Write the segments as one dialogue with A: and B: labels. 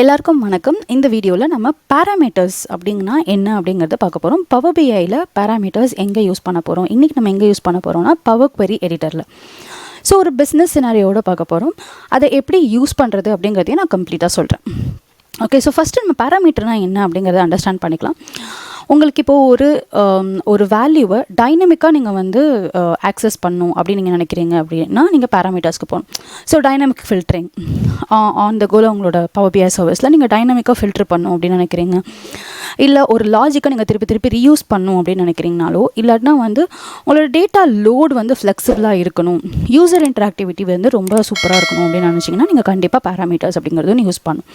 A: எல்லாருக்கும் வணக்கம். இந்த வீடியோவில் நம்ம பேராமீட்டர்ஸ் அப்படிங்கன்னா என்ன அப்படிங்கிறத பார்க்க போகிறோம் பவர் பிஐயில் பேராமீட்டர்ஸ் எங்கே யூஸ் பண்ண போகிறோம் இன்றைக்கி நம்ம எங்கே யூஸ் பண்ண போகிறோம்னா பவர் குவரி எடிட்டரில் ஸோ ஒரு பிஸ்னஸ் சினாரியோட பார்க்க போகிறோம் அதை எப்படி யூஸ் பண்ணுறது அப்படிங்கிறதையும் நான் கம்ப்ளீட்டாக சொல்கிறேன் ஓகே ஸோ ஃபஸ்ட்டு நம்ம பேராமீட்டர்னால் என்ன அப்படிங்கிறத அண்டர்ஸ்டாண்ட் பண்ணிக்கலாம். உங்களுக்கு இப்போது ஒரு um, ஒரு வேல்யூவை டைனமிக்காக நீங்கள் வந்து ஆக்சஸ் பண்ணும் அப்படின்னு நீங்கள் நினைக்கிறீங்க அப்படின்னா நீங்கள் பேராமீட்டர்ஸ்க்கு போகணும். So dynamic filtering on the goal உங்களோட பவர் பிஐ சர்வீஸில் நீங்கள் டைனமிக்காக ஃபில்டர் பண்ணும் அப்படின்னு நினைக்கிறீங்க. இல்லை ஒரு லாஜிக்கை நீங்கள் திருப்பி திருப்பி ரீயூஸ் பண்ணும் அப்படின்னு நினைக்கிறீங்கனாலோ இல்லாட்டினா வந்து உங்களோட டேட்டா லோடு வந்து ஃப்ளெக்சிபிளாக இருக்கணும். யூசர் இன்ட்ராக்டிவிட்டி வந்து ரொம்ப சூப்பராக இருக்கணும் அப்படின்னு நினச்சிங்கன்னா நீங்கள் கண்டிப்பாக பேராமீட்டர்ஸ் அப்படிங்கிறதும் யூஸ் பண்ணணும்.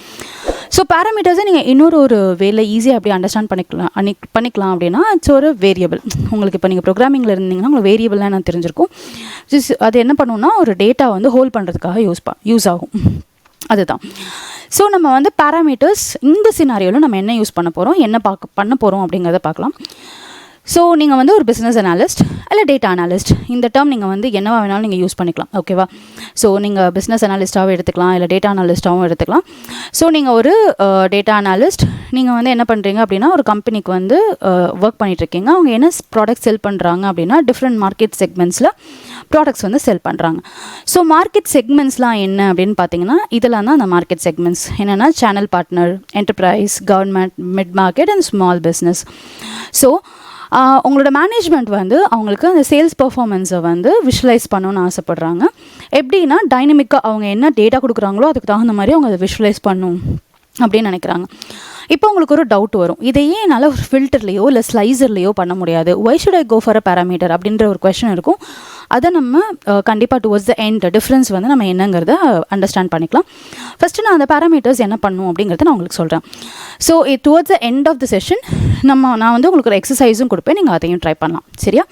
A: ஸோ பேராமீட்டர்ஸை நீங்கள் இன்னொரு ஒரு வேலை ஈஸியாக அப்படி அண்டர்ஸ்டாண்ட் பண்ணிக்கலாம் அன்னி பண்ணிக்கலாம் அப்படின்னா இட்ஸ் ஒரு வேரியபிள் உங்களுக்கு இப்போ நீங்கள் ப்ரோக்ராமிங்கில் இருந்தீங்கன்னா உங்களுக்கு வேரியபிள்லாம் என்ன தெரிஞ்சிருக்கும். அது என்ன பண்ணுன்னா ஒரு டேட்டா வந்து ஹோல்ட் பண்ணுறதுக்காக யூஸ் ப யூஸ் ஆகும். அதுதான். ஸோ நம்ம வந்து பேராமீட்டர்ஸ் இந்த சினாரியோவில் நம்ம என்ன யூஸ் பண்ண போகிறோம் என்ன பார்க்க பண்ண போகிறோம் அப்படிங்கிறத பார்க்கலாம். ஸோ நீங்கள் வந்து ஒரு பிஸ்னஸ் அனாலிஸ்ட் இல்லை டேட்டா அனாலிஸ்ட் இந்த டேர்ம் நீங்கள் வந்து என்னவா வேணாலும் நீங்கள் யூஸ் பண்ணிக்கலாம் ஓகேவா ஸோ நீங்கள் பிஸ்னஸ் அனாலிஸ்ட்டாகவும் எடுத்துக்கலாம் இல்லை டேட்டா அனாலிஸ்ட்டாகவும் எடுத்துக்கலாம். ஸோ நீங்கள் ஒரு டேட்டா அனாலிஸ்ட் நீங்கள் வந்து என்ன பண்ணுறீங்க அப்படின்னா ஒரு கம்பெனிக்கு வந்து ஒர்க் பண்ணிகிட்ருக்கீங்க அவங்க என்ன ப்ராடக்ட் செல் பண்ணுறாங்க அப்படின்னா டிஃப்ரெண்ட் மார்க்கெட் செக்மெண்ட்ஸில் ப்ராடக்ட்ஸ் வந்து செல் பண்ணுறாங்க ஸோ மார்க்கெட் செக்மெண்ட்ஸ்லாம் என்ன அப்படின்னு பார்த்தீங்கன்னா இதெல்லாம் தான் அந்த மார்க்கெட் செக்மெண்ட்ஸ் என்னென்னா channel partner enterprise government mid market and small business so உங்களோட மேனேஜ்மெண்ட் வந்து அவங்களுக்கு அந்த சேல்ஸ் பர்ஃபார்மன்ஸை வந்து விஷுவலைஸ் பண்ணணும்னு ஆசைப்பட்றாங்க. எப்படின்னா டைனமிக்காக அவங்க என்ன டேட்டா கொடுக்குறாங்களோ அதுக்கு தகுந்த மாதிரி அவங்க அதை விஷுவலைஸ் பண்ணும் அப்படின்னு நினைக்கிறாங்க. இப்போ உங்களுக்கு ஒரு டவுட் வரும். இதையே என்னால் ஒரு ஃபில்டர்லேயோ இல்லை ஸ்லைசர்லேயோ பண்ண முடியாது? Why should I go for a parameter அப்படின்ற ஒரு கொஷின் இருக்கும். அதை நம்ம கண்டிப்பாக டுவர்ட்ஸ் த எண்ட் டிஃப்ரென்ஸ் வந்து நம்ம என்னங்கிறத அண்டர்ஸ்டாண்ட் பண்ணிக்கலாம். ஃபஸ்ட்டு நான் அந்த பேராமீட்டர்ஸ் என்ன பண்ணும் அப்படிங்கிறத நான் உங்களுக்கு சொல்கிறேன் so towards the end of the session நம்ம நான் வந்து உங்களுக்கு ஒரு எக்ஸசைஸும் கொடுப்பேன். நீங்கள் அதையும் ட்ரை பண்ணலாம். சரியா?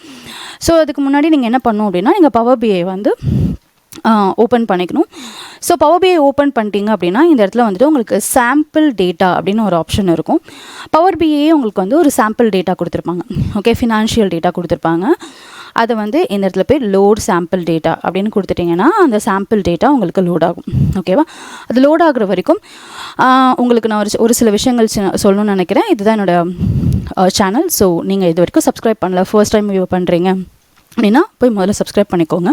A: ஸோ அதுக்கு முன்னாடி நீங்கள் என்ன பண்ணும் அப்படின்னா நீங்கள் பவர் பிஐ வந்து ஓப்பன் பண்ணிக்கணும். ஸோ பவர் பிஐ ஓப்பன் பண்ணிட்டீங்க அப்படின்னா இந்த இடத்துல வந்துட்டு உங்களுக்கு சாம்பிள் டேட்டா அப்படின்னு ஒரு ஆப்ஷன் இருக்கும். பவர் பிஐ உங்களுக்கு வந்து ஒரு சாம்பிள் டேட்டா கொடுத்துருப்பாங்க. ஓகே ஃபினான்ஷியல் டேட்டா கொடுத்துருப்பாங்க. அதை வந்து இந்த இடத்துல போய் லோட் சாம்பிள் டேட்டா அப்படின்னு கொடுத்துட்டிங்கன்னா அந்த சாம்பிள் டேட்டா உங்களுக்கு லோட் ஆகும். ஓகேவா அது லோட் ஆகுற வரைக்கும் உங்களுக்கு நான் ஒரு ஒரு சில விஷயங்கள் சொல்லணும்னு நினைக்கிறேன். இதுதான் என்னோட சேனல் ஸோ நீங்கள் இது வரைக்கும் சப்ஸ்கிரைப் பண்ணல ஃபர்ஸ்ட் டைம் வியூ பண்ணுறீங்க அப்படின்னா போய் முதல்ல சப்ஸ்கிரைப் பண்ணிக்கோங்க.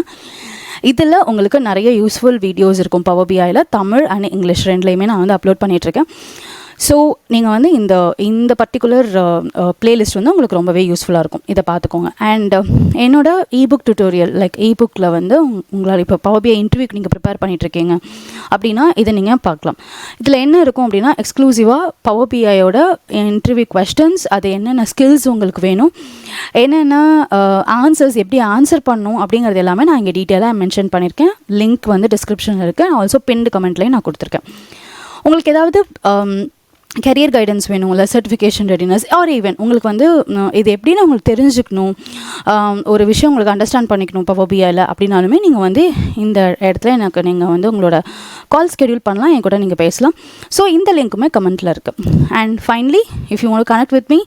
A: இதில் உங்களுக்கு நிறைய யூஸ்ஃபுல் வீடியோஸ் இருக்கும். பவர் பிஐயில் தமிழ் அண்ட் இங்கிலீஷ் ரெண்டுலேயுமே நான் வந்து அப்லோட் பண்ணிகிட்ருக்கேன் ஸோ நீங்கள் வந்து இந்த இந்த பர்டிகுலர் பிளேலிஸ்ட் uh, uh, வந்து உங்களுக்கு ரொம்பவே யூஸ்ஃபுல்லாக இருக்கும். இதை பார்த்துக்கோங்க. அண்ட் uh, என்னோட இபுக் டியூட்டோரியல் லைக் இபுக்கில் வந்து உங்- உங்களால் இப்போ பவபிஐ இன்டர்வியூக்கு நீங்கள் ப்ரிப்பேர் பண்ணிகிட்ருக்கீங்க அப்படின்னா இதை நீங்கள் பார்க்கலாம். இதில் என்ன இருக்கும் அப்படின்னா எக்ஸ்க்ளூசிவாக பவபிஐயோட இன்டர்வியூ கொஸ்டின்ஸ் அது என்னென்ன ஸ்கில்ஸ் உங்களுக்கு வேணும் என்னென்ன ஆன்சர்ஸ் எப்படி ஆன்சர் பண்ணணும் அப்படிங்கிறது எல்லாமே நான் இங்கே டீட்டெயிலாக மென்ஷன் பண்ணியிருக்கேன். லிங்க் வந்து டிஸ்கிரிப்ஷனில் இருக்குது ஆல்சோ பின்டு கமெண்ட்லேயும் நான் கொடுத்துருக்கேன். உங்களுக்கு ஏதாவது um, கெரியர் கைடன்ஸ் வேணும் இல்லை சர்டிஃபிகேஷன் ரெடினஸ் ஆர் ஈவன் உங்களுக்கு வந்து இது எப்படின்னு உங்களுக்கு தெரிஞ்சுக்கணும் ஒரு விஷயம் உங்களுக்கு அண்டர்ஸ்டாண்ட் பண்ணிக்கணும் இப்போ ஒபியாவில் அப்படின்னாலுமே நீங்கள் வந்து இந்த இடத்துல எனக்கு நீங்கள் வந்து உங்களோட கால் ஸ்கெடியூல் பண்ணலாம் என் கூட நீங்கள் பேசலாம். ஸோ இந்த லிங்க்குமே கமெண்ட்டில் இருக்குது அண்ட் ஃபைனலி இஃப் யூ உங்களுக்கு connect with me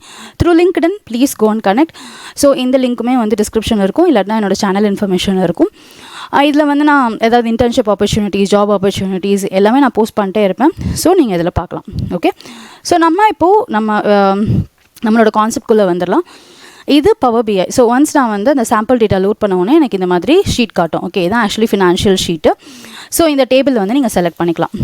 A: through LinkedIn please go and connect so இந்த லிங்க்குமே வந்து டிஸ்கிரிப்ஷன் இருக்கும் இல்லாட்டினா என்னோட சேனல் இன்ஃபர்மேஷன் இருக்கும். இதில் வந்து நான் ஏதாவது இன்டர்ன்ஷிப் ஆப்பர்ச்சுனிட்டிஸ் ஜாப் ஆப்பர்ச்சுனிட்டிஸ் எல்லாமே நான் போஸ்ட் பண்ணிட்டே இருப்பேன். ஸோ நீங்கள் இதில் பார்க்கலாம். ஓகே ஸோ நம்ம இப்போது நம்ம நம்மளோட கான்செப்ட்குள்ளே வந்துடலாம். இது பவர் பிஐ ஸோ ஒன்ஸ் நான் வந்து அந்த சாம்பிள் டேட்டா லோட் பண்ண உடனே எனக்கு இந்த மாதிரி ஷீட் காட்டும். ஓகே இதான் ஆக்சுவலி ஃபினான்ஷியல் ஷீட்டு ஸோ இந்த டேபிள் வந்து நீங்கள் செலக்ட் பண்ணிக்கலாம்.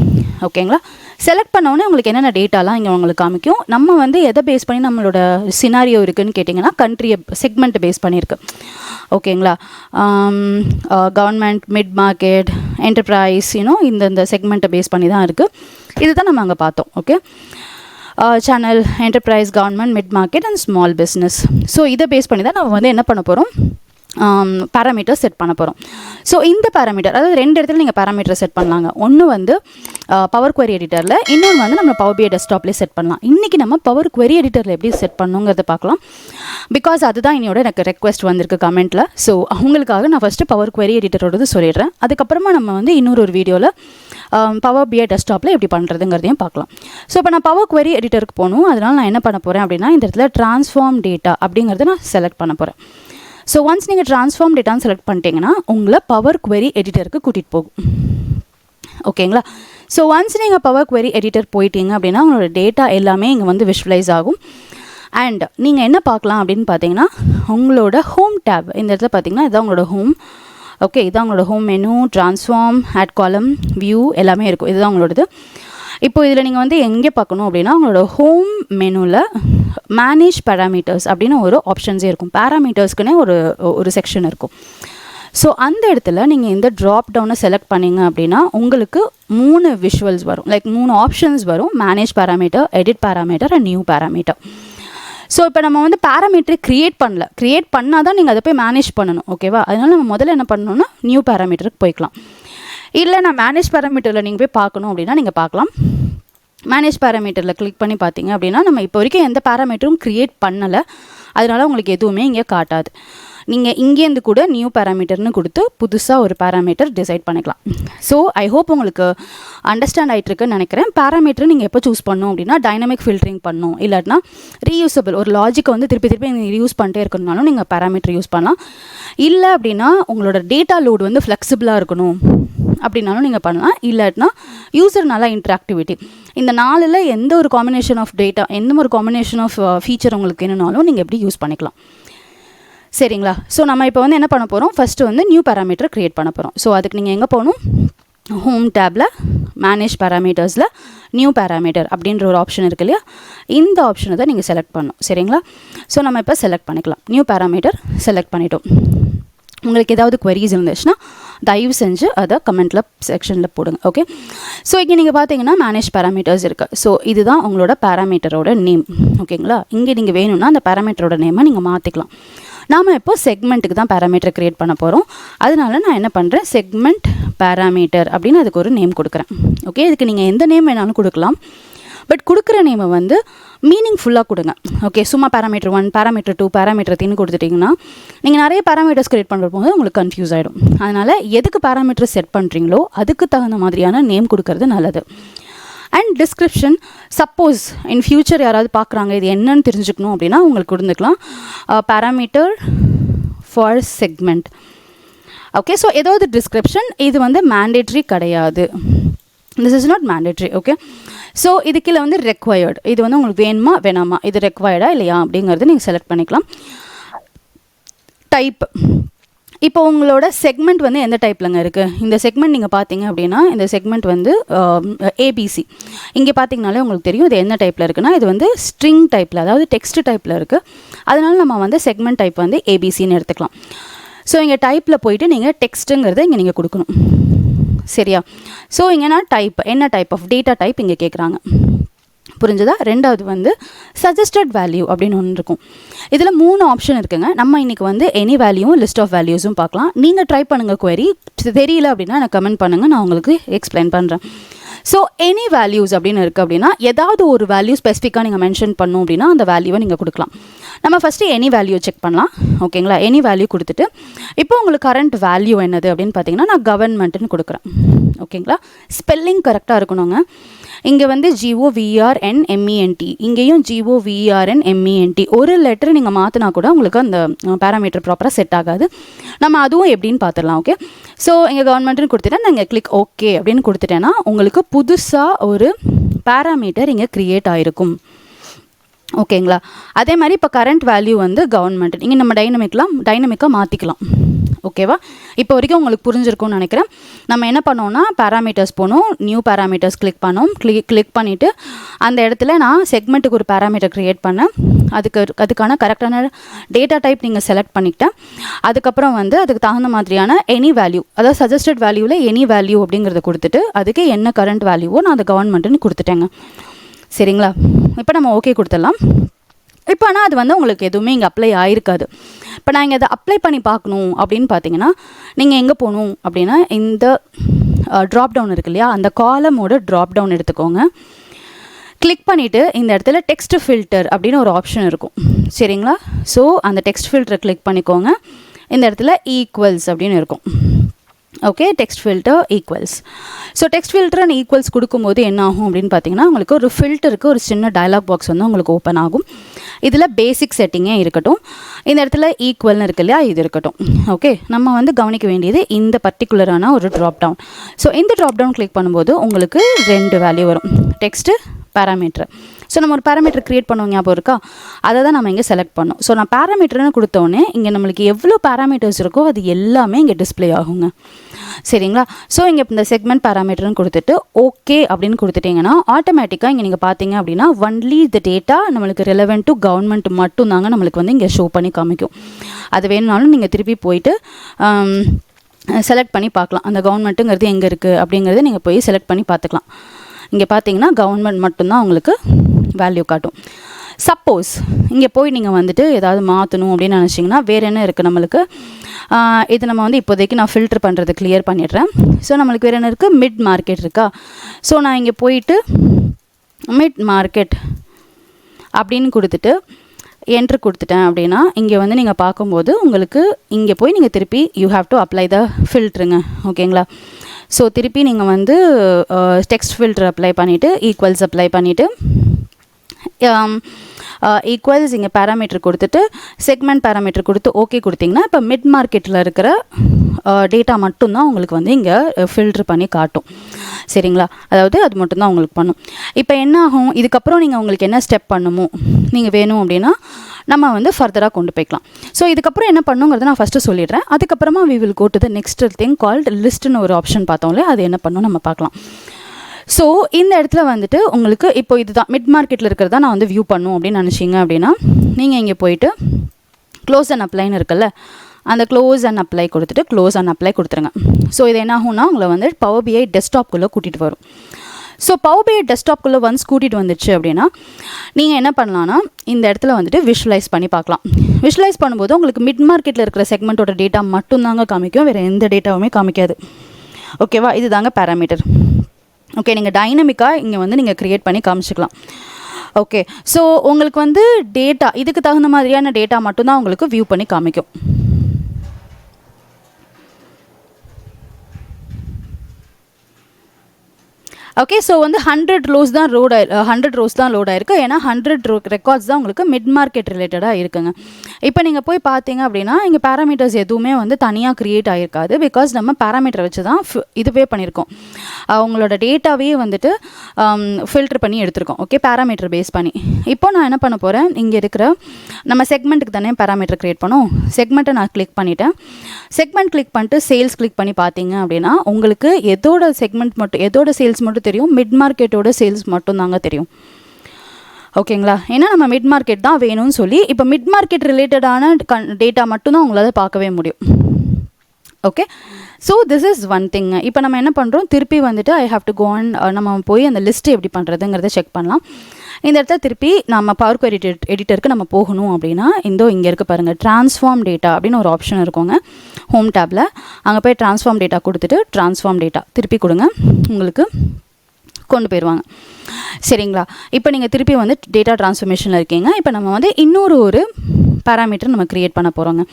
A: ஓகேங்களா செலக்ட் பண்ண உங்களுக்கு என்னென்ன டேட்டாலாம் இங்கே உங்களுக்கு காமிக்கும்? நம்ம வந்து எதை பேஸ் பண்ணி நம்மளோட சினாரியோ இருக்குதுன்னு கேட்டிங்கன்னா கண்ட்ரியை செக்மெண்ட் பேஸ் பண்ணியிருக்கு. ஓகேங்களா? Government mid market enterprise you know இந்த இந்த செக்மெண்ட்டை பேஸ் பண்ணி தான் இருக்குது இதுதான் நம்ம அங்கே பார்த்தோம் okay channel enterprise government mid market and small business so இதை பேஸ் பண்ணி தான் நம்ம வந்து என்ன பண்ண போகிறோம் பேராமீட்டர் செட் பண்ண போகிறோம் ஸோ இந்த பேராமீட்டர் அதாவது ரெண்டு இடத்துல நீங்கள் பேராமீட்டர் செட் பண்ணலாங்க. ஒன்று வந்து பவர் குவரி எடிட்டரில் இன்னொன்று வந்து நம்ம பவர் பிஐ டெஸ்க்டாப்லேயே செட் பண்ணலாம். இன்றைக்கி நம்ம பவர் குவரி எடிட்டரில் எப்படி செட் பண்ணுங்கிறத பார்க்கலாம். பிகாஸ் அதுதான் என்னோட எனக்கு ரெக்வெஸ்ட் வந்திருக்கு கமெண்ட்டில் ஸோ அவங்களுக்காக நான் ஃபஸ்ட்டு பவர் குவரி எடிட்டரோடது சொல்லிடுறேன். அதுக்கப்புறமா நம்ம வந்து இன்னொரு ஒரு வீடியோவில் பவர் பிஏ டெஸ்க்டாப்பில் எப்படி பண்ணுறதுங்கிறதையும் பார்க்கலாம். ஸோ இப்போ நான் பவர் குவரி எடிட்டருக்கு போகணும். அதனால் நான் என்ன பண்ண போகிறேன் அப்படின்னா இந்த இடத்துல ட்ரான்ஸ்ஃபார்ம் டேட்டா அப்படிங்கிறத நான் செலக்ட் பண்ண போகிறேன் ஸோ ஒன்ஸ் நீங்கள் ட்ரான்ஸ்ஃபார்ம் டேட்டான்னு செலக்ட் பண்ணிட்டீங்கன்னா உங்களை பவர் குவெரி எடிட்டருக்கு கூட்டிகிட்டு போகும். ஓகேங்களா ஸோ ஒன்ஸ் நீங்கள் பவர் குவெரி எடிட்டர் போயிட்டீங்க அப்படின்னா உங்களோட டேட்டா எல்லாமே இங்கே வந்து விஷுவலைஸ் ஆகும். அண்ட் நீங்கள் என்ன பார்க்கலாம் அப்படின்னு பார்த்தீங்கன்னா உங்களோட ஹோம் டேப் இந்த இடத்துல பார்த்தீங்கன்னா இதுதான் உங்களோட ஹோம் ஓகே இதுதான் உங்களோட home menu transform add column view எல்லாமே இருக்கும். இதுதான் உங்களோடது. இப்போ இதில் நீங்கள் வந்து எங்கே பார்க்கணும் அப்படின்னா உங்களோட ஹோம் மெனுவில் மேனேஜ் பேராமீட்டர்ஸ் அப்படின்னு ஒரு ஆப்ஷன்ஸே இருக்கும். பேராமீட்டர்ஸ்க்குன்னே ஒரு ஒரு செக்ஷன் இருக்கும். ஸோ அந்த இடத்துல நீங்கள் இந்த ட்ராப் டவுனை செலக்ட் பண்ணிங்க அப்படின்னா உங்களுக்கு மூணு விஷுவல்ஸ் வரும். லைக் மூணு ஆப்ஷன்ஸ் வரும். Manage parameter edit parameter and new parameter so இப்போ நம்ம வந்து பேராமீட்டரை க்ரியேட் பண்ணல. க்ரியேட் பண்ணால் தான் நீங்கள் அதை போய் மேனேஜ் பண்ணணும். ஓகேவா அதனால நம்ம முதல்ல என்ன பண்ணணும்னா நியூ பேராமீட்டருக்கு போய்க்கலாம். இல்லை நான் மேனேஜ் பேராமீட்டரில் நீங்கள் போய் பார்க்கணும் அப்படின்னா நீங்கள் பார்க்கலாம். மேனேஜ் பேராமீட்டரில் கிளிக் பண்ணி பார்த்தீங்க அப்படின்னா நம்ம இப்போ வரைக்கும் எந்த பேராமீட்டரும் க்ரியேட் பண்ணலை. அதனால் உங்களுக்கு எதுவுமே இங்கே காட்டாது. நீங்கள் இங்கேருந்து கூட நியூ பேராமீட்டர்னு கொடுத்து புதுசாக ஒரு பேராமீட்டர் டிசைட் பண்ணிக்கலாம். ஸோ ஐ ஹோப் உங்களுக்கு அண்டர்ஸ்டாண்ட் ஆகிட்டுருக்குன்னு நினைக்கிறேன். பேராமீட்டர் நீங்கள் எப்போ சூஸ் பண்ணணும் அப்படின்னா டைனமிக் ஃபில்டரிங் பண்ணணும். இல்லாட்டினா ரீயூசபிள் ஒரு லாஜிக்கை வந்து திருப்பி திருப்பி நீங்கள் யூஸ் பண்ணிட்டே இருக்கணும்னாலும் நீங்கள் பேராமீட்டர் யூஸ் பண்ணலாம். இல்லை அப்படின்னா உங்களோட டேட்டா லோடு வந்து ஃப்ளெக்சிபிளாக இருக்கணும். அப்படின்னாலும் நீங்கள் பண்ணலாம். இல்லாட்டினா யூசர் நல்லா இன்ட்ராக்டிவிட்டி இந்த நாலில் எந்த ஒரு காம்பினேஷன் ஆஃப் டேட்டா எந்த ஒரு காம்பினேஷன் ஆஃப் ஃபீச்சர் உங்களுக்கு என்னன்னாலும் நீங்கள் எப்படி யூஸ் பண்ணிக்கலாம். சரிங்களா? ஸோ நம்ம இப்போ வந்து என்ன பண்ண போகிறோம் ஃபஸ்ட்டு வந்து நியூ பேராமீட்டர் க்ரியேட் பண்ண போகிறோம் ஸோ அதுக்கு நீங்கள் எங்கே போகணும்? ஹோம் டேப்பில் மேனேஜ் பேராமீட்டர்ஸில் நியூ பேராமீட்டர் அப்படின்ற ஒரு ஆப்ஷன் இருக்கு இல்லையா? இந்த ஆப்ஷனை தான் நீங்கள் செலக்ட் பண்ணணும். சரிங்களா? ஸோ நம்ம இப்போ செலக்ட் பண்ணிக்கலாம். நியூ பேராமீட்டர் செலக்ட் பண்ணிட்டோம். உங்களுக்கு ஏதாவது குவரிஸ் இருந்துச்சுன்னா தயவு செஞ்சு அதை கமெண்ட்டில் செக்ஷனில் போடுங்க ஓகே ஸோ இங்கே நீங்கள் பார்த்தீங்கன்னா மேனேஜ் பேராமீட்டர்ஸ் இருக்குது ஸோ இதுதான் உங்களோட பேராமீட்டரோட நேம் ஓகேங்களா இங்கே நீங்கள் வேணும்னா அந்த பேராமீட்டரோட நேமை நீங்கள் மாற்றிக்கலாம் நாம் இப்போ செக்மெண்ட்டுக்கு தான் பேராமீட்டர் க்ரியேட் பண்ண போகிறோம் அதனால நான் என்ன பண்ணுறேன் செக்மெண்ட் பேராமீட்டர் அப்படின்னு அதுக்கு ஒரு நேம் கொடுக்குறேன். ஓகே இதுக்கு நீங்கள் எந்த நேம் வேணாலும் கொடுக்கலாம். பட் கொடுக்குற நேமை வந்து மீனிங்ஃபுல்லாக கொடுங்க. ஓகே சும்மா parameter one parameter two parameter த்ரீன்னு கொடுத்துட்டிங்கன்னா நீங்கள் நிறைய பேராமீட்டர்ஸ் கிரியேட் பண்ணுற போது உங்களுக்கு கன்ஃபியூஸ் ஆகிடும் அதனால் எதுக்கு பேராமீட்டர் செட் பண்ணுறீங்களோ அதுக்கு தகுந்த மாதிரியான நேம் கொடுக்கறது நல்லது. And description suppose in future யாராவது பார்க்குறாங்க இது என்னன்னு தெரிஞ்சுக்கணும் அப்படின்னா உங்களுக்கு கொடுத்துக்கலாம். Parameter for segment okay so ஏதாவது டிஸ்கிரிப்ஷன் இது வந்து மேண்டேட்ரி கிடையாது. This is not mandatory okay so இது கீழே வந்து ரெக்வயர்டு இது வந்து உங்களுக்கு வேணுமா வேணாமா? இது ரெக்வயர்டா இல்லையா அப்படிங்கிறது நீங்கள் செலக்ட் பண்ணிக்கலாம். டைப் இப்போ உங்களோட செக்மெண்ட் வந்து எந்த டைப்லங்க இருக்குது இந்த செக்மெண்ட் நீங்கள் பார்த்தீங்க அப்படின்னா இந்த செக்மெண்ட் வந்து ஏபிசி இங்கே பார்த்தீங்கனாலே உங்களுக்கு தெரியும் இது என்ன டைப்பில் இருக்குன்னா இது வந்து ஸ்ட்ரிங் டைப்பில் அதாவது டெக்ஸ்ட் டைப்பில் இருக்குது அதனால் நம்ம வந்து செக்மெண்ட் டைப் வந்து ஏபிசின்னு எடுத்துக்கலாம். ஸோ இங்கே டைப்பில் போயிட்டு நீங்கள் டெக்ஸ்ட்டுங்கிறத இங்கே நீங்கள் கொடுக்கணும். சரியா? ஸோ இங்கன்னா டைப் என்ன டைப் ஆஃப் டேட்டா டைப் இங்கே கேட்குறாங்க புரிஞ்சுதா? ரெண்டாவது வந்து சஜஸ்டட் வேல்யூ அப்படின்னு ஒன்று இருக்கும். இதில் மூணு ஆப்ஷன் இருக்குங்க. நம்ம இன்றைக்கி வந்து எனி வேல்யூவும் லிஸ்ட் ஆஃப் வேல்யூஸும் பார்க்கலாம். நீங்கள் ட்ரை பண்ணுங்கள் குவரி தெரியல அப்படின்னா எனக்கு கமெண்ட் பண்ணுங்கள் நான் உங்களுக்கு எக்ஸ்பிளைன் பண்ணுறேன் ஸோ எனி வேல்யூஸ் அப்படின்னு இருக்குது அப்படின்னா ஏதாவது ஒரு வேல்யூ ஸ்பெசிஃபிக்காக நீங்கள் மென்ஷன் பண்ணும் அப்படின்னா அந்த வேல்யூவை நீங்கள் கொடுக்கலாம். நம்ம ஃபஸ்ட்டு எனி வேல்யூ செக் பண்ணலாம். ஓகேங்களா எனி வேல்யூ கொடுத்துட்டு இப்போ உங்களுக்கு கரண்ட் வேல்யூ என்னது அப்படின்னு பார்த்தீங்கன்னா நான் கவர்மெண்ட்டுன்னு கொடுக்குறேன். ஓகேங்களா ஸ்பெல்லிங் கரெக்டாக இருக்கணுங்க. இங்கே வந்து ஜிஓ விஆர்என் எம்இஎன்டி இங்கேயும் ஜிஓ விஆர்என் எம்இஎன்டி ஒரு லெட்டர் நீங்கள் மாற்றினா கூட உங்களுக்கு அந்த பேராமீட்டர் ப்ராப்பராக செட் ஆகாது. நம்ம அதுவும் எப்படின்னு பார்த்துடலாம் ஓகே ஸோ இங்கே கவர்மெண்ட்னு கொடுத்துட்டேன் நாங்கள் கிளிக் ஓகே அப்படின்னு கொடுத்துட்டேன்னா உங்களுக்கு புதுசாக ஒரு பேராமீட்டர் இங்கே க்ரியேட் ஆகிருக்கும் ஓகேங்களா அதே மாதிரி இப்போ கரண்ட் வேல்யூ வந்து கவர்மெண்ட் இங்கே நம்ம டைனமிக்லாம் டைனமிக்காக மாற்றிக்கலாம் ஓகேவா? இப்போ வரைக்கும் உங்களுக்கு புரிஞ்சிருக்கும்னு நினைக்கிறேன். நம்ம என்ன பண்ணோம்னா பேராமீட்டர்ஸ் போனோம் நியூ பேராமீட்டர்ஸ் கிளிக் பண்ணோம். கிளிக் கிளிக் பண்ணிவிட்டு அந்த இடத்துல நான் செக்மெண்ட்டுக்கு ஒரு பேராமீட்டர் க்ரியேட் பண்ணேன். அதுக்கு அதுக்கான கரெக்டான டேட்டா டைப் நீங்கள் செலக்ட் பண்ணிக்கிட்டேன் அதுக்கப்புறம் வந்து அதுக்கு தகுந்த மாதிரியான எனி வேல்யூ அதாவது சஜஸ்டட் வேல்யூவில் எனி வேல்யூ அப்படிங்கிறத கொடுத்துட்டு அதுக்கு என்ன கரண்ட் வேல்யூவோ நான் அந்த கவர்மெண்ட்டுன்னு கொடுத்துட்டேங்க. சரிங்களா? இப்போ நம்ம ஓகே கொடுத்துடலாம். இப்போ ஆனால் அது வந்து உங்களுக்கு எதுவுமே இங்கே அப்ளை ஆயிருக்காது. இப்போ நான் இங்கே அதை அப்ளை பண்ணி பார்க்கணும் அப்படின்னு பார்த்தீங்கன்னா நீங்கள் எங்கே போகணும் அப்படின்னா இந்த ட்ராப் டவுன் இருக்கு இல்லையா? அந்த காலமோட ட்ராப் டவுன் எடுத்துக்கோங்க. கிளிக் பண்ணிவிட்டு இந்த இடத்துல டெக்ஸ்ட் ஃபில்டர் அப்படின்னு ஒரு ஆப்ஷன் இருக்கும். சரிங்களா? ஸோ அந்த டெக்ஸ்ட் ஃபில்டரை கிளிக் பண்ணிக்கோங்க. இந்த இடத்துல ஈக்குவல்ஸ் அப்படின்னு இருக்கும். Okay text filter equals so text filter and equals கொடுக்கும்போது என்ன ஆகும் அப்படின்னு பார்த்தீங்கன்னா உங்களுக்கு ஒரு ஃபில்டருக்கு ஒரு சின்ன டயலாக் பாக்ஸ் வந்து உங்களுக்கு ஓப்பன் ஆகும். இதில் பேசிக் செட்டிங்கே இருக்கட்டும். இந்த இடத்துல ஈக்குவல்னு இருக்கு இல்லையா இது இருக்கட்டும். ஓகே நம்ம வந்து கவனிக்க வேண்டியது இந்த பர்டிகுலரான ஒரு ட்ராப் டவுன் ஸோ இந்த ட்ராப் டவுன் கிளிக் பண்ணும்போது உங்களுக்கு ரெண்டு வேல்யூ வரும். டெக்ஸ்ட்டு பேராமீட்டர் ஸோ நம்ம ஒரு பேராமீட்டர் க்ரியேட் பண்ணுவோம் ஞாபகம் இருக்கா? அதை தான் நம்ம இங்கே செலக்ட் பண்ணோம். ஸோ நான் பேராமீட்டர்னு கொடுத்தோடனே இங்கே நம்மளுக்கு எவ்வளோ பேராமீட்டர்ஸ் இருக்கோ அது எல்லாமே இங்கே டிஸ்ப்ளே ஆகுங்க. சரிங்களா? ஸோ இங்கே இந்த செக்மெண்ட் பேராமீட்டர்னு கொடுத்துட்டு ஓகே அப்படின்னு கொடுத்துட்டிங்கன்னா ஆட்டோமேட்டிக்காக இங்கே நீங்கள் பார்த்தீங்க அப்படின்னா ஒன்லி த டேட்டா நம்மளுக்கு ரெலவென்ட் டு கவர்மெண்ட் மட்டும்தாங்க நம்மளுக்கு வந்து இங்கே ஷோ பண்ணி காமிக்கும். அது வேணும்னாலும் நீங்கள் திருப்பி போயிட்டு um, செலக்ட் பண்ணி பார்க்கலாம். அந்த கவர்மெண்ட்டுங்கிறது எங்கே இருக்குது அப்படிங்கிறத நீங்கள் போய் செலக்ட் பண்ணி பார்த்துக்கலாம். இங்கே பார்த்தீங்கன்னா கவர்மெண்ட் மட்டும்தான் உங்களுக்கு வேல்யூ காட்டும். சப்போஸ் இங்கே போய் நீங்கள் வந்துட்டு ஏதாவது மாற்றணும் அப்படின்னு நினச்சிங்கன்னா வேறு என்ன இருக்குது நம்மளுக்கு? இது நம்ம வந்து இப்போதைக்கு நான் ஃபில்டர் பண்ணுறது கிளியர் பண்ணிடுறேன். ஸோ நம்மளுக்கு வேறு என்ன இருக்குது மிட் மார்க்கெட் இருக்கா? ஸோ நான் இங்கே போயிட்டு மிட் மார்க்கெட் அப்படின்னு கொடுத்துட்டு என்ட்ரு கொடுத்துட்டேன் அப்படின்னா இங்கே வந்து நீங்கள் பார்க்கும்போது உங்களுக்கு இங்கே போய் நீங்கள் திருப்பி you have to apply the ஃபில்ட்ருங்க ஓகேங்களா ஸோ திருப்பி நீங்கள் வந்து டெக்ஸ்ட் ஃபில்ட்ரு அப்ளை பண்ணிவிட்டு ஈக்குவல்ஸ் அப்ளை பண்ணிவிட்டு ஈக்குவல்ஸ் இங்கே பேராமீட்டர் கொடுத்துட்டு செக்மெண்ட் பேராமீட்டர் கொடுத்து ஓகே கொடுத்தீங்கன்னா இப்போ மிட் மார்க்கெட்டில் இருக்கிற uh, டேட்டா மட்டும்தான் உங்களுக்கு வந்து இங்கே ஃபில்ட்ரு uh, பண்ணி காட்டும். சரிங்களா? அதாவது அது மட்டும்தான் உங்களுக்கு பண்ணும். இப்போ என்ன ஆகும்? இதுக்கப்புறம் நீங்கள் உங்களுக்கு என்ன ஸ்டெப் பண்ணுமோ நீங்கள் வேணும் அப்படின்னா நம்ம வந்து ஃபர்தராக கொண்டு போய்க்கலாம். ஸோ இதுக்கப்புறம் என்ன பண்ணுங்கிறத நான் ஃபஸ்ட்டு சொல்லிடுறேன். அதுக்கப்புறமா we will go to the next thing called லிஸ்ட்டுன்னு ஒரு ஆப்ஷன் பார்த்தோம்ல அது என்ன பண்ணும் நம்ம பார்க்கலாம். ஸோ இந்த இடத்துல வந்துட்டு உங்களுக்கு இப்போ இதுதான். மிட் மார்க்கெட்டில் இருக்கிறதா நான் வந்து வியூ பண்ணும் அப்படின்னு நினச்சிங்க அப்படின்னா நீங்கள் இங்கே போயிட்டு க்ளோஸ் அண்ட் அப்ளைன்னு இருக்குல்ல அந்த க்ளோஸ் அண்ட் அப்ளை கொடுத்துட்டு க்ளோஸ் அண்ட் அப்ளை கொடுத்துருங்க. ஸோ இது என்ன ஆகும்னா உங்களை வந்து பவர் பிஐ டெஸ்க்டாப்குள்ளே கூட்டிகிட்டு வரும். ஸோ பவர் பிஐ டெஸ்க்டாப்குள்ளே ஒன்ஸ் கூட்டிகிட்டு வந்துச்சு அப்படின்னா நீங்கள் என்ன பண்ணலான்னா இந்த இடத்துல வந்துட்டு விஷுவலைஸ் பண்ணி பார்க்கலாம். விஷுவலைஸ் பண்ணும்போது உங்களுக்கு மிட் மார்க்கெட்டில் இருக்கிற செக்மெண்ட்டோட டேட்டா மட்டும்தாங்க காமிக்கும் வேறு எந்த டேட்டாவுமே காமிக்காது. ஓகேவா இது தாங்க பேராமீட்டர் ஓகே நீங்கள் டைனமிக்காக இங்கே வந்து நீங்கள் க்ரியேட் பண்ணி காமிச்சிக்கலாம். ஓகே ஸோ உங்களுக்கு வந்து டேட்டா இதுக்கு தகுந்த மாதிரியான டேட்டா மட்டும்தான் உங்களுக்கு வியூ பண்ணி காமிக்கும். ஓகே ஸோ வந்து ஹண்ட்ரட் ரோஸ் தான் லோட் ஆயி uh, ஹண்ட்ரட் ரோஸ் தான் லோட் ஆயிருக்கு. ஏன்னா ஹண்ட்ரட் ரோ ரெக்கார்ட்ஸ் தான் உங்களுக்கு மிட் மார்க்கெட் ரிலேட்டடாக இருக்குங்க. இப்போ நீங்கள் போய் பார்த்தீங்க அப்படின்னா இங்கே பேராமீட்டர்ஸ் எதுவுமே வந்து தனியாக க்ரியேட் ஆகிருக்காது பிகாஸ் நம்ம பேராமீட்டர் வச்சு தான் இதுவே பண்ணியிருக்கோம் அவங்களோட டேட்டாவே வந்துட்டு um, ஃபில்டர் பண்ணி எடுத்திருக்கோம். ஓகே பேராமீட்டர் பேஸ் பண்ணி. இப்போ நான் என்ன பண்ண போகிறேன் இங்கே இருக்கிற நம்ம செக்மெண்ட்டுக்கு தானே பேராமீட்டர் க்ரியேட் பண்ணோம். செக்மெண்ட்டை நான் கிளிக் பண்ணிட்டேன். செக்மெண்ட் கிளிக் பண்ணிட்டு சேல்ஸ் கிளிக் பண்ணி பார்த்தீங்க அப்படின்னா உங்களுக்கு எதோட செக்மெண்ட் மட்டும் எதோட சேல்ஸ் மட்டும் தெரியும். மிட் மார்க்கெட்டோட சேல்ஸ் மட்டும்தாங்க தெரியும். ஓகேங்களா? ஏன்னா நம்ம மிட் மார்க்கெட் தான் வேணும்னு சொல்லி இப்போ மிட் மார்க்கெட் ரிலேட்டடான கன் டேட்டா மட்டும்தான் உங்களால் பார்க்கவே முடியும். Okay so this is one thing இப்போ நம்ம என்ன பண்ணுறோம் திருப்பி வந்துட்டு I have to go and நம்ம போய் அந்த லிஸ்ட் எப்படி பண்ணுறதுங்கிறத செக் பண்ணலாம். இந்த இடத்துல திருப்பி நம்ம பவர் குவரி எடிட்டருக்கு நம்ம போகணும் அப்படின்னா இந்தோ இங்கே இருக்க பாருங்கள் ட்ரான்ஸ்ஃபார்ம் டேட்டா அப்படின்னு ஒரு ஆப்ஷன் இருக்குங்க. ஹோம் டேப்பில் அங்கே போய் ட்ரான்ஸ்ஃபார்ம் டேட்டா கொடுத்துட்டு ட்ரான்ஸ்ஃபார்ம் டேட்டா திருப்பி கொடுங்க. உங்களுக்கு கொண்டு போயிடுவாங்க சரிங்களா? இப்போ நீங்கள் திருப்பி வந்து டேட்டா ட்ரான்ஸ்ஃபர்மேஷனில் இருக்கீங்க. இப்போ நம்ம வந்து இன்னொரு ஒரு பேராமீட்டர் நம்ம க்ரியேட் பண்ண போகிறோங்க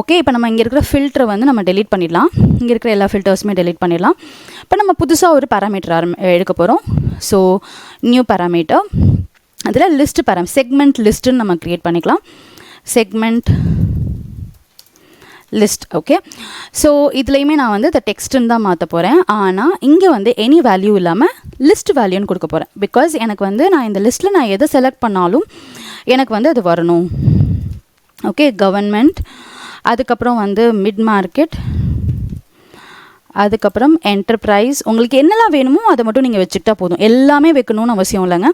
A: ஓகே இப்போ நம்ம இங்கே இருக்கிற ஃபில்டரை வந்து நம்ம டெலீட் பண்ணிடலாம். இங்கே இருக்கிற எல்லா ஃபில்டர்ஸுமே டெலீட் பண்ணிடலாம். இப்போ நம்ம புதுசாக ஒரு பேராமீட்டர் ஆரம்பி எடுக்க போகிறோம் ஸோ நியூ பேராமீட்டர் அதில் லிஸ்ட்டு பேரா செக்மெண்ட் லிஸ்ட்டுன்னு நம்ம க்ரியேட் பண்ணிக்கலாம். செக்மெண்ட் லிஸ்ட் ஓகே ஸோ இதுலேயுமே நான் வந்து இந்த டெக்ஸ்ட்டுன்னு தான் மாற்ற போகிறேன் ஆனால் இங்கே வந்து எனி வேல்யூ இல்லாமல் லிஸ்ட் வேல்யூன்னு கொடுக்க போகிறேன் பிகாஸ் எனக்கு வந்து நான் இந்த லிஸ்ட்டில் நான் எதை செலக்ட் பண்ணாலும் எனக்கு வந்து அது வரணும். ஓகே கவர்மெண்ட் அதுக்கப்புறம் வந்து மிட் மார்க்கெட் அதுக்கப்புறம் என்டர்பிரைஸ் உங்களுக்கு என்னெல்லாம் வேணுமோ அதை மட்டும் நீங்கள் வச்சுக்கிட்டா போதும். எல்லாமே வைக்கணும்னு அவசியம் இல்லைங்க.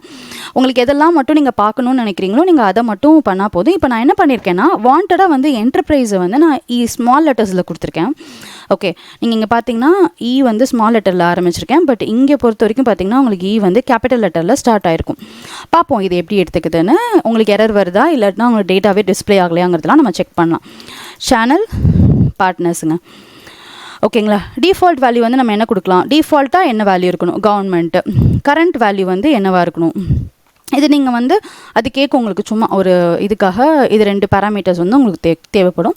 A: உங்களுக்கு எதெல்லாம் மட்டும் நீங்கள் பார்க்கணும்னு நினைக்கிறீங்களோ நீங்கள் அதை மட்டும் பண்ணால் போதும். இப்போ நான் என்ன பண்ணியிருக்கேன்னா வாண்டடாக வந்து என்டர்பிரைஸை வந்து நான் e இ ஸ்மால் லெட்டர்ஸில் கொடுத்துருக்கேன். ஓகே நீங்கள் இங்கே பார்த்தீங்கன்னா இ வந்து ஸ்மால் லெட்டரில் ஆரம்பிச்சிருக்கேன். பட் இங்கே பொறுத்த வரைக்கும் பார்த்தீங்கன்னா உங்களுக்கு இ வந்து கேபிட்டல் லெட்டரில் ஸ்டார்ட் ஆயிருக்கும். பார்ப்போம் இது எப்படி எடுத்துக்குதுன்னு. உங்களுக்கு எரர் வருதா? இல்லாட்டினா உங்களுக்கு டேட்டாவே டிஸ்ப்ளே ஆகலையாங்கிறதுலாம் நம்ம செக் பண்ணலாம். சேனல் பார்ட்னர்ஸுங்க ஓகேங்களா? டிஃபால்ட் வேல்யூ வந்து நம்ம என்ன கொடுக்கலாம்? டிஃபால்ட்டாக என்ன வேல்யூ இருக்கணும்? கவர்மெண்ட்டு கரண்ட் வேல்யூ வந்து என்னவாக இருக்கணும்? இது நீங்கள் வந்து அது கேட்க உங்களுக்கு சும்மா ஒரு இதுக்காக இது ரெண்டு பேராமீட்டர்ஸ் வந்து உங்களுக்கு தே தேவைப்படும்.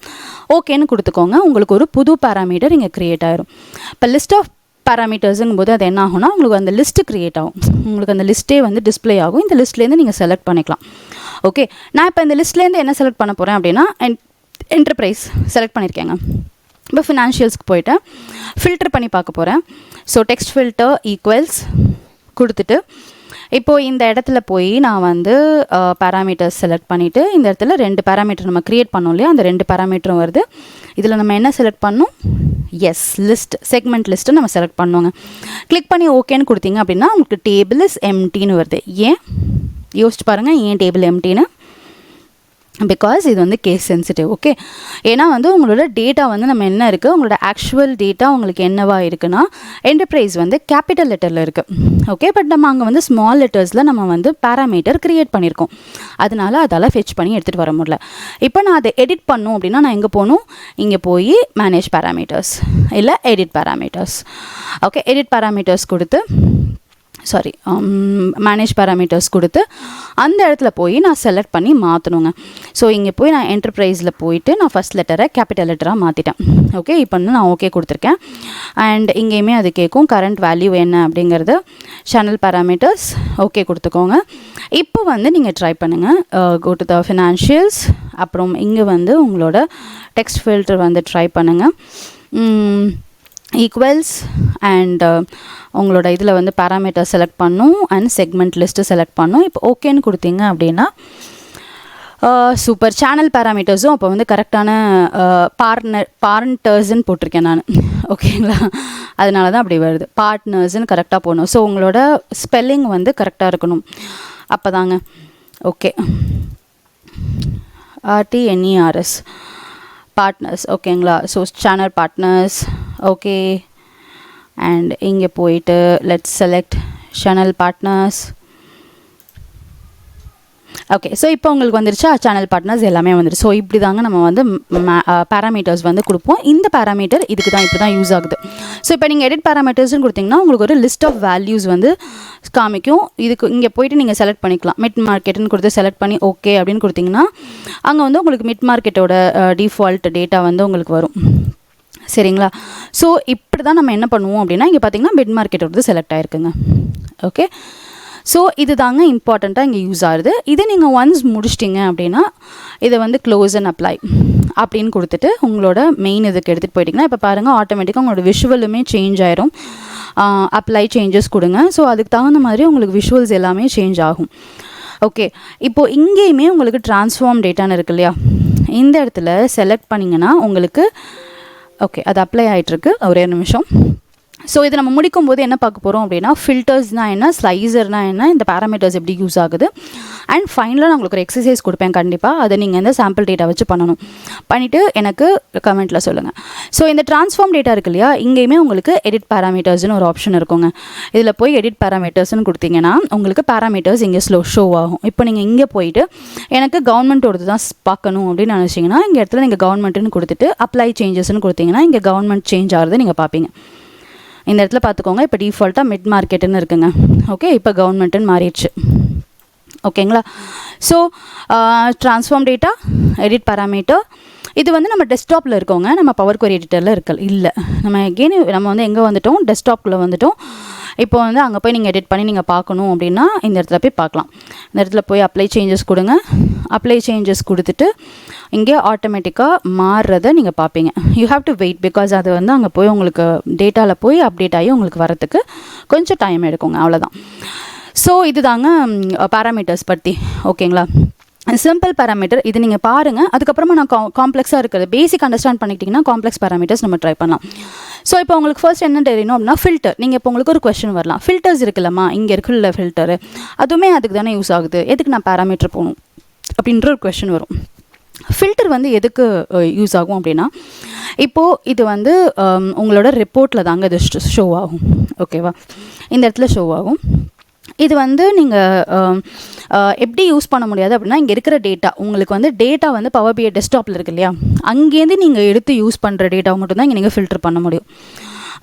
A: ஓகேன்னு கொடுத்துக்கோங்க. உங்களுக்கு ஒரு புது பேராமீட்டர் இங்கே க்ரியேட் ஆயிரும். இப்போ லிஸ்ட் ஆஃப் பேராமீட்டர்ஸுங்கும் போது அது என்ன ஆகும்னா உங்களுக்கு அந்த லிஸ்ட்டு க்ரியேட் ஆகும். உங்களுக்கு அந்த லிஸ்ட்டே வந்து டிஸ்ப்ளே ஆகும். இந்த லிஸ்ட்லேருந்து நீங்கள் செலக்ட் பண்ணிக்கலாம். ஓகே நான் இப்போ இந்த லிஸ்ட்லேருந்து என்ன செலக்ட் பண்ண போகிறேன் அப்படின்னா என்டர்பிரைஸ் செலக்ட் பண்ணியிருக்கேங்க இப்போ ஃபினான்ஷியல்ஸ்க்கு போயிட்டேன் ஃபில்டர் பண்ணி பார்க்க போகிறேன் ஸோ டெக்ஸ்ட் ஃபில்டர் ஈக்குவல்ஸ் கொடுத்துட்டு இப்போது இந்த இடத்துல போய் நான் வந்து பேராமீட்டர்ஸ் செலக்ட் பண்ணிவிட்டு இந்த இடத்துல ரெண்டு பேராமீட்டர் நம்ம க்ரியேட் பண்ணோம் இல்லையா? அந்த ரெண்டு பேராமீட்டரும் வருது. இதில் நம்ம என்ன செலக்ட் பண்ணோம்? எஸ் லிஸ்ட் செக்மெண்ட் லிஸ்ட்டு நம்ம செலக்ட் பண்ணுவோங்க கிளிக் பண்ணி ஓகேன்னு கொடுத்தீங்க அப்படின்னா உங்களுக்கு டேபிள் இஸ் எம்டின்னு வருது. ஏன்? யோசிச்சு பாருங்கள் ஏன் டேபிள் எம்டின்னு பிகாஸ் இது வந்து கேஸ் சென்சிட்டிவ் ஓகே ஏன்னா வந்து உங்களோட டேட்டா வந்து நம்ம என்ன இருக்குது உங்களோட ஆக்சுவல் டேட்டா உங்களுக்கு என்னவா இருக்குன்னா என்டர்பிரைஸ் வந்து கேபிட்டல் லெட்டரில் இருக்குது ஓகே பட் நம்ம அங்கே வந்து ஸ்மால் லெட்டர்ஸில் நம்ம வந்து பேராமீட்டர் க்ரியேட் பண்ணியிருக்கோம். அதனால அதால் ஃபெச் பண்ணி எடுத்துகிட்டு வர முடியல. இப்போ நான் அதை எடிட் பண்ணும் அப்படின்னா நான் எங்கே போகணும்? இங்கே போய் மேனேஜ் பேராமீட்டர்ஸ் இல்லை edit parameters okay edit parameters கொடுத்து சாரி மேனேஜ் பேராமீட்டர்ஸ் கொடுத்து அந்த இடத்துல போய் நான் செலக்ட் பண்ணி மாற்றணுங்க ஸோ இங்கே போய் நான் என்டர்பிரைஸில் போயிட்டு நான் ஃபஸ்ட் லெட்டரை கேபிட்டல் லெட்டராக மாற்றிட்டேன் ஓகே இப்போ வந்து நான் ஓகே கொடுத்துருக்கேன். அண்ட் இங்கேயுமே அது கேட்கும் கரண்ட் வேல்யூ என்ன அப்படிங்கிறது சேனல் பேராமீட்டர்ஸ் ஓகே கொடுத்துக்கோங்க. இப்போ வந்து நீங்கள் ட்ரை பண்ணுங்கள் கோ டு த ஃபினான்ஷியல்ஸ் அப்புறம் இங்கே வந்து உங்களோட டெக்ஸ்ட் ஃபில்டர் வந்து ட்ரை பண்ணுங்கள் ஈக்குவல்ஸ் அண்ட் uh, உங்களோட இதில் வந்து பேராமீட்டர் செலக்ட் பண்ணும் அண்ட் செக்மெண்ட் லிஸ்ட்டு செலக்ட் பண்ணும். இப்போ ஓகேன்னு கொடுத்தீங்க அப்படின்னா சூப்பர் சேனல் பேராமீட்டர்ஸும் அப்போ வந்து கரெக்டான பார்ட்னர் பார்ட்னர்ஸ்ன்னு போட்டிருக்கேன் நான். ஓகேங்களா அதனால தான் அப்படி வருது. பார்ட்னர்ஸ்ன்னு கரெக்டாக போகணும் ஸோ உங்களோட ஸ்பெல்லிங் வந்து கரெக்டாக இருக்கணும். அப்போ தாங்க ஓகே ஆர்டிஎன்இஆர்எஸ் பார்ட்னர்ஸ் ஓகேங்களா so channel partners okay and இங்கே போயிட்டு let's select channel partners okay so இப்போ உங்களுக்கு வந்துருச்சா? சேனல் பார்ட்னர்ஸ் எல்லாமே வந்துடுச்சு ஸோ இப்படி தாங்க நம்ம வந்து பேராமீட்டர்ஸ் வந்து கொடுப்போம். இந்த பேராமீட்டர் இதுக்கு தான் இப்படி தான் யூஸ் ஆகுது. ஸோ இப்போ நீங்கள் எடிட் பேராமீட்டர்ஸ்னு கொடுத்தீங்கன்னா உங்களுக்கு ஒரு லிஸ்ட் ஆஃப் வேல்யூஸ் வந்து காமிக்கும். இதுக்கு இங்கே போயிட்டு நீங்கள் செலக்ட் பண்ணிக்கலாம். மிட் மார்க்கெட்டுன்னு கொடுத்து செலக்ட் பண்ணி ஓகே அப்படின்னு கொடுத்தீங்கன்னா அங்கே வந்து உங்களுக்கு மிட் மார்க்கெட்டோட டிஃபால்ட் டேட்டா வந்து உங்களுக்கு வரும். சரிங்களா? ஸோ இப்படி தான் நம்ம என்ன பண்ணுவோம் அப்படின்னா இங்கே பார்த்தீங்கன்னா மார்க்கெட் வந்து செலக்ட் ஆகிருக்குங்க ஓகே ஸோ இது தாங்க இம்பார்ட்டண்ட்டாக இங்கே யூஸ் ஆகுது. இதை நீங்கள் ஒன்ஸ் முடிச்சிட்டிங்க அப்படின்னா இதை வந்து க்ளோஸ் அண்ட் அப்ளை அப்படின்னு கொடுத்துட்டு உங்களோட மெயின் இதுக்கு எடுத்துகிட்டு போயிட்டிங்கன்னா இப்போ பாருங்கள் ஆட்டோமேட்டிக்காக உங்களோட விஷுவலுமே சேஞ்ச் ஆயிரும். அப்ளை சேஞ்சஸ் கொடுங்க. ஸோ அதுக்கு தகுந்த மாதிரி உங்களுக்கு விஷுவல்ஸ் எல்லாமே சேஞ்ச் ஆகும். ஓகே இப்போது இங்கேயுமே உங்களுக்கு ட்ரான்ஸ்ஃபார்ம் டேட்டான்னு இருக்கு இல்லையா? இந்த இடத்துல செலக்ட் பண்ணிங்கன்னா உங்களுக்கு ஓகே அது அப்ளை ஆகிட்டுருக்கு ஒரே நிமிஷம். ஸோ இதை நம்ம முடிக்கும் போது என்ன பார்க்க போகிறோம் அப்படின்னா ஃபில்டர்ஸ்னால் என்ன ஸ்லைசர்னால் என்ன இந்த பேராமீட்டர்ஸ் எப்படி யூஸ் ஆகுது? அண்ட் ஃபைனலாக நான் உங்களுக்கு ஒரு எக்ஸசைஸ் கொடுப்பேன் கண்டிப்பாக அதை நீங்கள் இந்த சாம்பிள் டேட்டா வச்சு பண்ணணும். பண்ணிவிட்டு எனக்கு கமெண்ட்டில் சொல்லுங்கள் ஸோ இந்த ட்ரான்ஸ்ஃபார்ம் டேட்டா இருக்கு இல்லையா? இங்கேயுமே உங்களுக்கு எடிட் பேராமீட்டர்ஸ்னு ஒரு ஆப்ஷன் இருக்குங்க. இதில் போய் எடிட் பேராமீட்டர்ஸ்னு கொடுத்தீங்கன்னா உங்களுக்கு பேராமீட்டர்ஸ் இங்கே ஸ்லோ ஷோ ஆகும். இப்போ நீங்கள் இங்கே போயிட்டு எனக்கு கவர்மெண்ட்டோடது தான் பார்க்கணும் அப்படின்னு நினச்சிங்கன்னா இங்கே இடத்துல நீங்கள் கவர்மெண்ட்டுன்னு கொடுத்துட்டு அப்ளை சேஞ்சஸ்னு கொடுத்தீங்கன்னா இங்கே கவர்மெண்ட் சேஞ்ச் ஆகிறது நீங்கள் பார்ப்பீங்க. இந்த இடத்துல பார்த்துக்கோங்க. இப்போ டிஃபால்ட்டாக மிட் மார்க்கெட்டுன்னு இருக்குங்க. ஓகே இப்போ கவர்மெண்ட்டுன்னு மாறிடுச்சு. ஓகேங்களா? So transform data edit parameter இது வந்து நம்ம டெஸ்க்டாப்பில் இருக்கோங்க. நம்ம பவர் கொரி எடிட்டரில் இருக்கல் இல்லை. நம்ம எகெயின் நம்ம வந்து எங்கே வந்துட்டோம்? டெஸ்க்டாப்பில் வந்துட்டோம். இப்போ வந்து அங்கே போய் நீங்கள் எடிட் பண்ணி நீங்கள் பார்க்கணும் அப்படின்னா இந்த இடத்துல போய் பார்க்கலாம். இந்த இடத்துல போய் அப்ளை சேஞ்சஸ் கொடுங்க. அப்ளை சேஞ்சஸ் கொடுத்துட்டு இங்கே ஆட்டோமேட்டிக்காக மாறுறதை நீங்கள் பார்ப்பீங்க. You have to wait because அது வந்து அங்கே போய் உங்களுக்கு டேட்டாவில் போய் அப்டேட் ஆகி உங்களுக்கு வரத்துக்கு கொஞ்சம் டைம் எடுக்குங்க. அவ்வளோதான் ஸோ இதுதாங்க பேராமீட்டர்ஸ் பற்றி ஓகேங்களா? சிம்பிள் பேராமீட்டர் இது நீங்கள் பாருங்கள் அதுக்கப்புறமா நான் கா காம்ப்ளெக்ஸாக இருக்கிறது பேசிக் அண்டர்ஸ்டாண்ட் பண்ணிக்கிட்டிங்கன்னா காம்ப்ளெக்ஸ் பேராமீட்டர்ஸ் நம்ம ட்ரை பண்ணலாம். ஸோ இப்போ உங்களுக்கு ஃபர்ஸ்ட் என்ன தெரியணும் அப்படின்னா ஃபில்டர் நீங்கள் இப்போ உங்களுக்கு ஒரு கொஸ்டின் வரலாம். ஃபில்டர்ஸ் இருக்குல்லம்மா இங்கே இருக்குல்ல ஃபில்டரு அதுவுமே அதுக்கு தானே யூஸ் ஆகுது. எதுக்கு நான் பேராமீட்டர் போகணும்? அப்படின்ற ஒரு கொஷின் வரும். ஃபில்டர் வந்து எதுக்கு யூஸ் ஆகும் அப்படின்னா இப்போது இது வந்து உங்களோட ரிப்போர்ட்டில் தாங்க இது ஷோ ஆகும். ஓகேவா இந்த இடத்துல ஷோ ஆகும். இது வந்து நீங்கள் எப்படி யூஸ் பண்ண முடியாது அப்படின்னா இங்கே இருக்கிற டேட்டா உங்களுக்கு வந்து டேட்டா வந்து பவர் பிஐ டெஸ்க்டாப்பில் இருக்கு இல்லையா? அங்கேருந்து நீங்கள் எடுத்து யூஸ் பண்ணுற டேட்டாவை மட்டும்தான் இங்கே நீங்கள் ஃபில்டர் பண்ண முடியும்.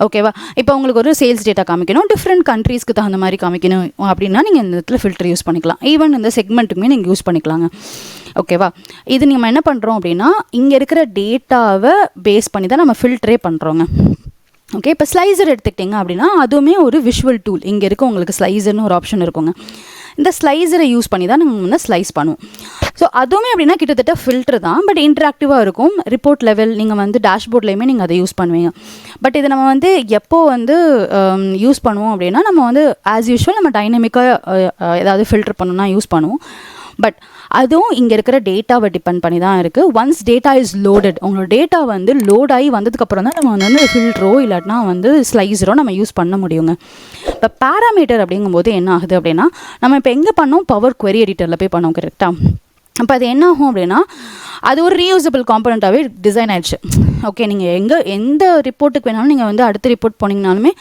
A: ஓகேவா இப்போ உங்களுக்கு ஒரு சேல்ஸ் டேட்டா காமிக்கணும் டிஃப்ரெண்ட் கண்ட்ரீஸ்க்கு தகுந்த மாதிரி காமிக்கணும் அப்படின்னா நீங்கள் இந்த இடத்துல ஃபில்டர் யூஸ் பண்ணிக்கலாம். ஈவன் இந்த செக்மெண்ட்டுமே நீங்கள் யூஸ் பண்ணிக்கலாங்க. ஓகேவா இது நம்ம என்ன பண்ணுறோம் அப்படின்னா இங்கே இருக்கிற டேட்டாவை பேஸ் பண்ணி தான் நம்ம ஃபில்டரே பண்ணுறோங்க ஓகே இப்போ ஸ்லைசர் எடுத்துக்கிட்டிங்க அப்படின்னா அதுவுமே ஒரு விஷுவல் டூல் இங்கே இருக்க உங்களுக்கு ஸ்லைசர்னு ஒரு ஆப்ஷன் இருக்குங்க. இந்த ஸ்லைஸரை யூஸ் பண்ணி தான் நம்ம வந்து ஸ்லைஸ் பண்ணுவோம். ஸோ அதுவுமே அப்படின்னா கிட்டத்தட்ட ஃபில்டர் தான். பட் இன்ட்ராக்டிவாக இருக்கும். ரிப்போர்ட் லெவல் நீங்கள் வந்து டேஷ்போர்ட்லேயுமே நீங்கள் அதை யூஸ் பண்ணுவீங்க. பட் இது நம்ம வந்து எப்போ வந்து um, யூஸ் பண்ணுவோம் அப்படின்னா நம்ம வந்து ஆஸ் யூஷுவல் நம்ம டைனமிக்காக ஏதாவது ஃபில்டர் பண்ணணும்னா யூஸ் பண்ணுவோம். பட் அதுவும் இங்கே இருக்கிற டேட்டாவை டிபெண்ட் பண்ணி தான் இருக்குது ஒன்ஸ் டேட்டா இஸ் லோடட் உங்களோட டேட்டா வந்து லோட் ஆகி வந்ததுக்கப்புறம் தான் நம்ம வந்து ஃபில்ட்ரோ இல்லாட்டினா வந்து ஸ்லைஸரோ நம்ம யூஸ் பண்ண முடியுங்க. இப்போ பேராமீட்டர் அப்படிங்கும்போது என்ன ஆகுது அப்படின்னா நம்ம இப்போ எங்கே பண்ணோம்? பவர் query எடிட்டரில் போய் பண்ணோம் கரெக்டாக அப்போ அது என்ன ஆகும் அப்படின்னா அது ஒரு ரீயூசபிள் காம்பனண்ட்டாகவே டிசைன் ஆயிடுச்சு. ஓகே நீங்கள் எங்கே எந்த ரிப்போர்ட்டுக்கு வேணாலும் நீங்கள் வந்து அடுத்த ரிப்போர்ட் போனீங்கனாலுமே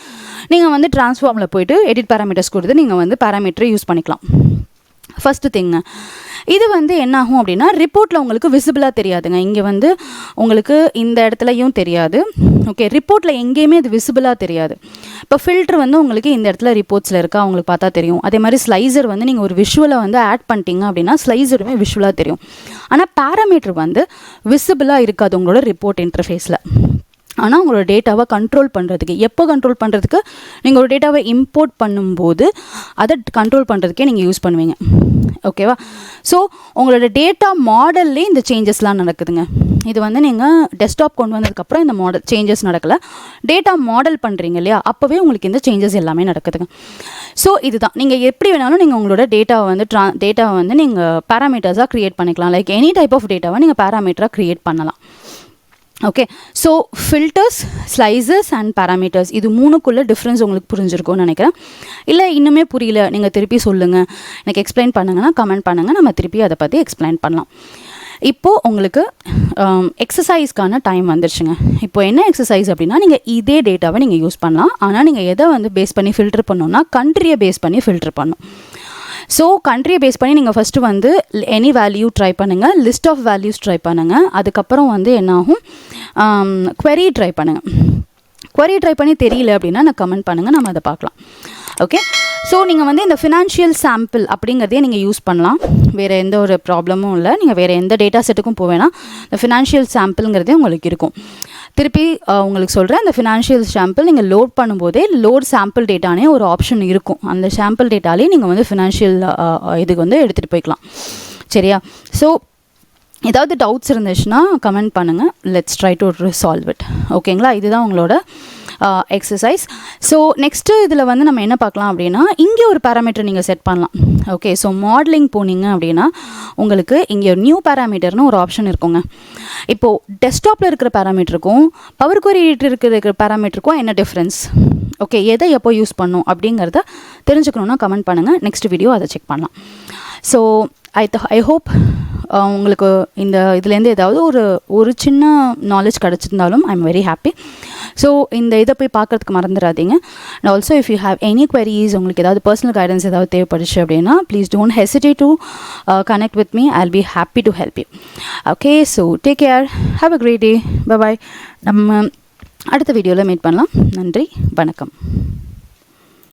A: நீங்கள் வந்து ட்ரான்ஸ்ஃபார்மில் போயிட்டு எடிட் பேராமீட்டர்ஸ் கொடுத்து நீங்கள் வந்து பேராமீட்டரை யூஸ் பண்ணிக்கலாம். ஃபஸ்ட்டு திங்கு இது வந்து என்ன ஆகும் அப்படின்னா ரிப்போர்ட்டில் உங்களுக்கு விசிபிளாக தெரியாதுங்க. இங்கே வந்து உங்களுக்கு இந்த இடத்துலையும் தெரியாது. ஓகே ரிப்போர்ட்டில் எங்கேயுமே அது விசிபிளாக தெரியாது. இப்போ ஃபில்ட்ரு வந்து உங்களுக்கு இந்த இடத்துல ரிப்போர்ட்ஸில் இருக்கா அவங்களுக்கு பார்த்தா தெரியும். அதே மாதிரி ஸ்லைசர் வந்து நீங்கள் ஒரு விஷுவலை வந்து ஆட் பண்ணிட்டீங்க அப்படின்னா ஸ்லைசருமே விஷுவலாக தெரியும். ஆனால் பேராமீட்டர் வந்து விசிபிளாக இருக்காது உங்களோட ரிப்போர்ட் இன்டர்ஃபேஸில் ஆனால் உங்களோட டேட்டாவை கண்ட்ரோல் பண்ணுறதுக்கு எப்போ கண்ட்ரோல் பண்ணுறதுக்கு நீங்கள் ஒரு டேட்டாவை இம்போர்ட் பண்ணும்போது அதை கண்ட்ரோல் பண்ணுறதுக்கே நீங்கள் யூஸ் பண்ணுவீங்க. ஓகேவா ஸோ உங்களோட டேட்டா மாடல்லே இந்த சேஞ்சஸ்லாம் நடக்குதுங்க. இது வந்து நீங்கள் டெஸ்க்டாப் கொண்டு வந்ததுக்கப்புறம் இந்த மாடல் சேஞ்சஸ் நடக்கலை. டேட்டா மாடல் பண்ணுறீங்க இல்லையா? அப்போவே உங்களுக்கு இந்த சேஞ்சஸ் எல்லாமே நடக்குதுங்க. ஸோ இதுதான். நீங்கள் எப்படி வேணாலும் நீங்கள் உங்களோட டேட்டாவை வந்து ட்ரா டேட்டாவை வந்து நீங்கள் பேராமீட்டர்ஸாக க்ரியேட் பண்ணிக்கலாம். லைக் எனி டைப் ஆஃப் டேட்டாவை நீங்கள் பேராமீட்டராக க்ரியேட் பண்ணலாம். Okay so filters slices and parameters இது மூணுக்குள்ளே டிஃப்ரென்ஸ் உங்களுக்கு புரிஞ்சிருக்கும்னு நினைக்கிறேன். இல்லை இன்னுமே புரியல நீங்கள் திருப்பி சொல்லுங்கள் எனக்கு எக்ஸ்பிளைன் பண்ணுங்கன்னா கமெண்ட் பண்ணுங்கள் நம்ம திருப்பி அதை பற்றி எக்ஸ்பிளைன் பண்ணலாம். இப்போது உங்களுக்கு um, எக்ஸசைஸ்க்கான டைம் வந்துருச்சுங்க. இப்போ என்ன எக்ஸசைஸ் அப்படின்னா நீங்கள் இதே டேட்டாவை நீங்கள் யூஸ் பண்ணலாம். ஆனால் நீங்கள் எதை வந்து பேஸ் பண்ணி ஃபில்டர் பண்ணணும்னா கண்ட்ரியை பேஸ் பண்ணி ஃபில்டர் பண்ணணும். ஸோ கண்ட்ரியை பேஸ் பண்ணி நீங்கள் ஃபஸ்ட்டு வந்து எனி வேல்யூ ட்ரை பண்ணுங்கள் லிஸ்ட் ஆஃப் வேல்யூஸ் ட்ரை பண்ணுங்கள் அதுக்கப்புறம் வந்து என்னாகும்? ஆகும் ட்ரை பண்ணுங்கள் குவரி ட்ரை பண்ணி தெரியல அப்படின்னா நான் கமெண்ட் பண்ணுங்கள் நம்ம அதை பார்க்கலாம். ஓகே ஸோ நீங்கள் வந்து இந்த ஃபினான்ஷியல் சாம்பிள் அப்படிங்கிறதே நீங்கள் யூஸ் பண்ணலாம். வேறு எந்த ஒரு ப்ராப்ளமும் இல்லை. நீங்கள் வேறு எந்த டேட்டா செட்டுக்கும் போவேனா இந்த ஃபினான்ஷியல் சாம்பிள்ங்கிறதே உங்களுக்கு இருக்கும். திருப்பி உங்களுக்கு சொல்கிறேன் அந்த ஃபினான்ஷியல் சாம்பிள் நீங்கள் லோட் பண்ணும்போதே லோட் சாம்பிள் டேட்டானே ஒரு ஆப்ஷன் இருக்கும். அந்த சாம்பிள் டேட்டாலே நீங்கள் வந்து ஃபினான்ஷியல் இதுக்கு வந்து எடுத்துகிட்டு போய்க்கலாம். சரியா? ஸோ ஏதாவது டவுட்ஸ் இருந்துச்சுன்னா கமெண்ட் பண்ணுங்கள் let's try to resolve it ஓகேங்களா இதுதான் உங்களோட எக்ஸசைஸ் ஸோ நெக்ஸ்ட்டு இதில் வந்து நம்ம என்ன பார்க்கலாம் அப்படின்னா இங்கே ஒரு பேராமீட்டர் நீங்கள் செட் பண்ணலாம். ஓகே ஸோ மாடலிங் போனீங்க அப்படின்னா உங்களுக்கு இங்கே ஒரு நியூ பேராமீட்டர்னு ஒரு ஆப்ஷன் இருக்குங்க. இப்போது டெஸ்க்டாப்பில் இருக்கிற பேராமீட்டருக்கும் பவர் query இருக்கிற பேராமீட்டருக்கும் என்ன டிஃப்ரென்ஸ் ஓகே எதை எப்போ யூஸ் பண்ணும் அப்படிங்கிறத தெரிஞ்சுக்கணுன்னா கமெண்ட் பண்ணுங்கள் நெக்ஸ்ட் வீடியோ அதை செக் பண்ணலாம். ஸோ ஐ ஐ ஹோப் உங்களுக்கு இந்த இதுலேருந்து ஏதாவது ஒரு ஒரு சின்ன knowledge கிடச்சிருந்தாலும் I am very happy so இந்த இதை போய் பார்க்குறதுக்கு மறந்துடாதீங்க. And also if you have any queries உங்களுக்கு ஏதாவது பர்சனல் கைடன்ஸ் ஏதாவது தேவைப்படுச்சு அப்படின்னா please don't hesitate to connect with me I be happy to help you okay so take care have a great day bye நம்ம அடுத்த வீடியோவில் meet பண்ணலாம். நன்றி. வணக்கம்.